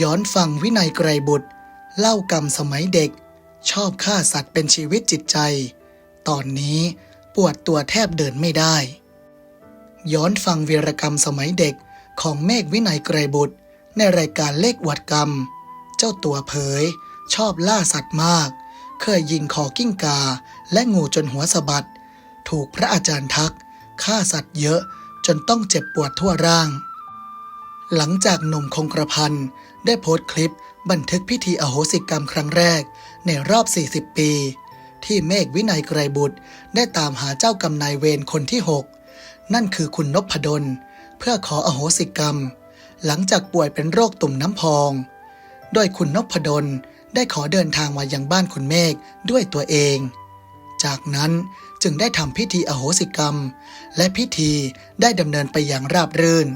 ย้อนฟังวินัยไกรบุตร เล่ากรรมสมัยเด็ก ชอบฆ่าสัตว์เป็นชีวิตจิตใจ ตอนนี้ปวดตัวแทบเดินไม่ได้ ย้อนฟังวีรกรรมสมัยเด็กของเมฆวินัยไกรบุตร ในรายการเลขวัดกรรม เจ้าตัวเผย ชอบล่าสัตว์มาก เคยยิงคอกิ้งกา และงูจนหัวสะบัด ถูกพระอาจารย์ทักฆ่าสัตว์เยอะจนต้องเจ็บปวดทั่วร่าง หลังจากหนุ่มคงกระพันได้โพสต์คลิปบันทึกพิธีอโหสิกรรมครั้งแรกในรอบ 40 ปี ที่เมฆวินัยไกรบุตรได้ตามหาเจ้ากรรมนายเวรคนที่ 6 นั่นคือคุณนพดล เพื่อขออโหสิกรรม หลังจากป่วยเป็นโรคตุ่มน้ำพอง โดยคุณนพดล ได้ขอเดินทางมายังบ้านคุณเมฆด้วยตัวเอง จากนั้นจึงได้ทำพิธีอโหสิกรรม และพิธีได้ดำเนินไปอย่างราบรื่น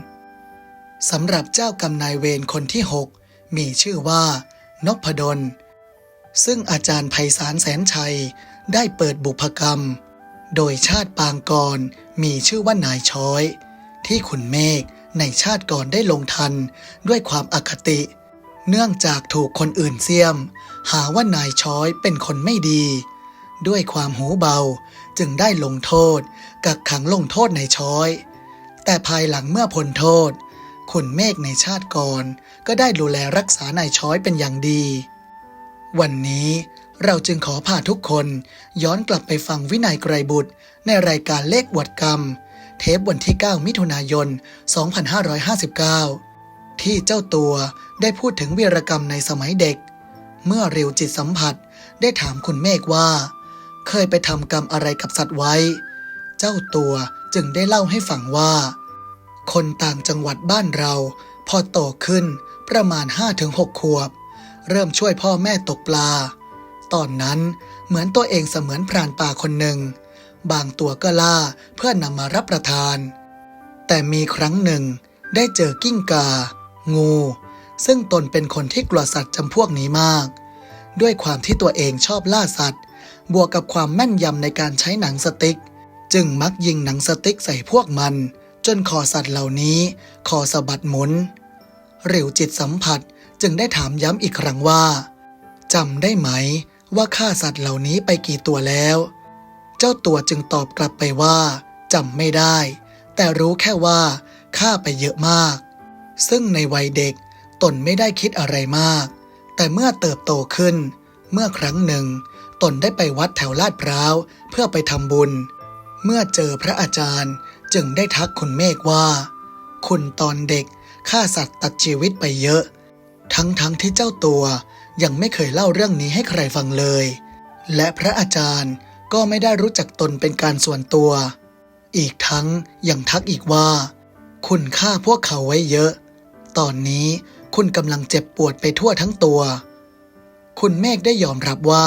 สำหรับเจ้ากรรมนายเวรคนที่ 6 มีชื่อว่านพดล ซึ่งอาจารย์ไพศาลแสนชัยได้เปิดบุพกรรม โดยชาติปางกรมีชื่อว่านายช้อย ที่ขุนเมฆในชาติก่อนได้ลงทันด้วยความอคติ เนื่องจากถูกคนอื่นเสียม หาว่านายช้อยเป็นคนไม่ดี ด้วยความหูเบาจึงได้ลงโทษ กักขังลงโทษนายช้อย แต่ภายหลังเมื่อพ้นโทษ ขุนเมฆในชาติก่อน ก็ได้ดูแลรักษานายช้อยเป็นอย่างดี วันนี้เราจึงขอพาทุกคนย้อนกลับไปฟังวินัยไกรบุตร ในรายการเลขวดกรรม เทปวันที่ 9 มิถุนายน 2559 ที่เจ้าตัวได้พูดถึงวีรกรรมในสมัยเด็ก เมื่อเร็วจิตสัมผัสได้ถามคุณเมฆว่า เคยไปทำกรรมอะไรกับสัตว์ไว้ เจ้าตัวจึงได้เล่าให้ฟังว่า คนต่างจังหวัดบ้านเรา พอโตขึ้นประมาณ 5-6ขวบ เริ่มช่วยพ่อแม่ตกปลา ตอนนั้นเหมือนตัวเองเสมือนพรานป่าคนหนึ่ง บางตัวก็ล่าเพื่อนำมารับประทาน แต่มีครั้งหนึ่งได้เจอกิ้งกา งู ซึ่งตนเป็นคนที่กลัวสัตว์จำพวกนี้มาก ด้วยความที่ตัวเองชอบล่าสัตว์ บวกกับความแม่นยำในการใช้หนังสติ๊ก จึงมักยิงหนังสติ๊กใส่พวกมัน จนคอสัตว์เหล่านี้คอสะบัดหมุนหริวจิตสัมผัสจึงได้ถามย้ำอีกครั้งว่าจำได้ไหมว่าฆ่าสัตว์เหล่านี้ไปกี่ตัวแล้ว เจ้าตัวจึงตอบกลับไปว่าจำไม่ได้ แต่รู้แค่ว่าฆ่าไปเยอะมาก ซึ่งในวัยเด็กตนไม่ได้คิดอะไรมาก แต่เมื่อเติบโตขึ้น เมื่อครั้งหนึ่ง ตนได้ไปวัดแถวลาดพร้าวเพื่อไปทำบุญ เมื่อเจอพระอาจารย์จึงได้ทักคุณเมฆว่า คุณตอนเด็กฆ่าสัตว์ตัดชีวิตไปเยอะ ทั้งๆทที่เจ้าตัวยังไม่เคยเล่าเรื่องนี้ให้ใครฟังเลย และพระอาจารย์ก็ไม่ได้รู้จักตนเป็นการส่วนตัว อีกทั้งยังทักอีกว่า คุณฆ่าพวกเขาไว้เยอะ ตอนนี้คุณกำลังเจ็บปวดไปทั่วทั้งตัว คุณเมฆได้ยอมรับว่า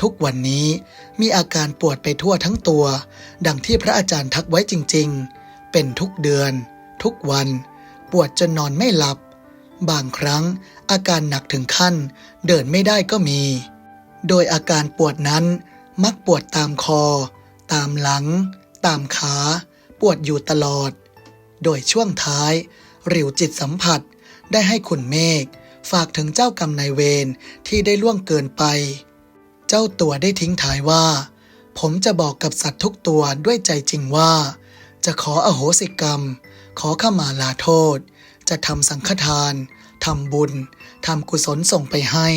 ทุกวันนี้มีอาการปวดไปทั่วทั้งตัว ดังที่พระอาจารย์ทักไว้จริง ๆ เป็นทุกเดือน ทุกวัน ปวดจนนอนไม่หลับ บางครั้งอาการหนักถึงขั้น เดินไม่ได้ก็มี โดยอาการปวดนั้นมักปวดตามคอ ตามหลัง ตามขา ปวดอยู่ตลอด โดยช่วงท้าย ริวจิตสัมผัสได้ให้คุณเมฆฝากถึงเจ้ากรรมนายเวรที่ได้ล่วงเกินไป เจ้าตัวได้ทิ้งท้ายว่า ผมจะบอกกับสัตว์ทุกตัวด้วยใจจริงว่า จะขออโหสิกรรม ขอขมาลาโทษ จะทำสังฆทานทำบุญทำกุศลส่งไปให้